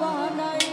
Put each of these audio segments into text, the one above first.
বানাইলি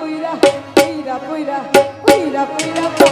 Cuida, cuida, cuida, cuida.